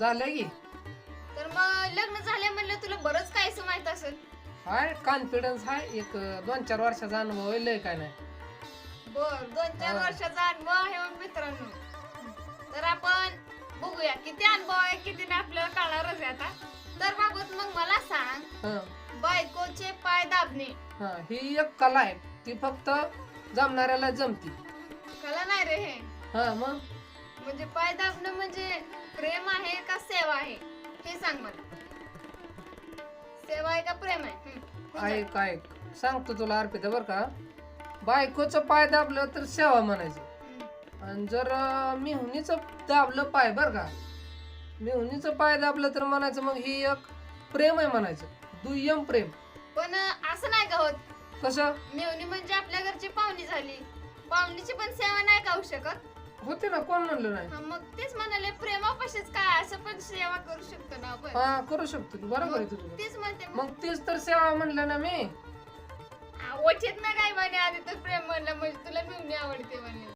झालं की. तर मग लग्न झाले म्हणलं तुला बरंच काय असं माहीत असेल? High confidence high. एक अं, दोन चार वर्षाचा अनुभव आहे लय काय नाही. बर दोन चार हा. वर्षाचा अनुभव आहे मग मित्रांनो. तर आपण बघूया किती अनुभव आहे किती नाही आपल्याला कळणारच आहे आता. तर बाबूत मग मला सांग हं, बायकोचे पाय दाबणे. हा ही एक कला आहे. ती फक्त जमणाऱ्याला जमती. कला नाही रे हे. हा मग? म्हणजे पाय दाबणं म्हणजे प्रेम सेवा आहे. हे सांग मला. सेवा आहे का प्रेम आहे? हम्म. ऐक ऐक. सांगतो तुला अर्पिता बर का? बायकोचं पाय दाबलं तर सेवा म्हणायचं. आणि जर मिहुनीचं दाबलं पाय बर का? मिहुनीचं पाय दाबलं तर म्हणायचं मग ही एक प्रेम आहे म्हणायचं. दुय्यम प्रेम. पण असं नाही का होत? कसं? मेवणी म्हणजे आपल्या घरची पाहुणी झाली. पाहुणीची पण सेवा नाही का होऊ शकत? होते ना कोण म्हणलं नाही? हा, मग तेच म्हणाले पण सेवा करू शकतो ना आपण? हा करू शकतो तू बरोबर आहे तुझं. तेच म्हणते मग. मग तीच तर सेवा म्हणलं ना मी. आवडत ना काय म्हणे? आधी तर प्रेम म्हणलं म्हणजे तुला मिळून आवडते म्हणे.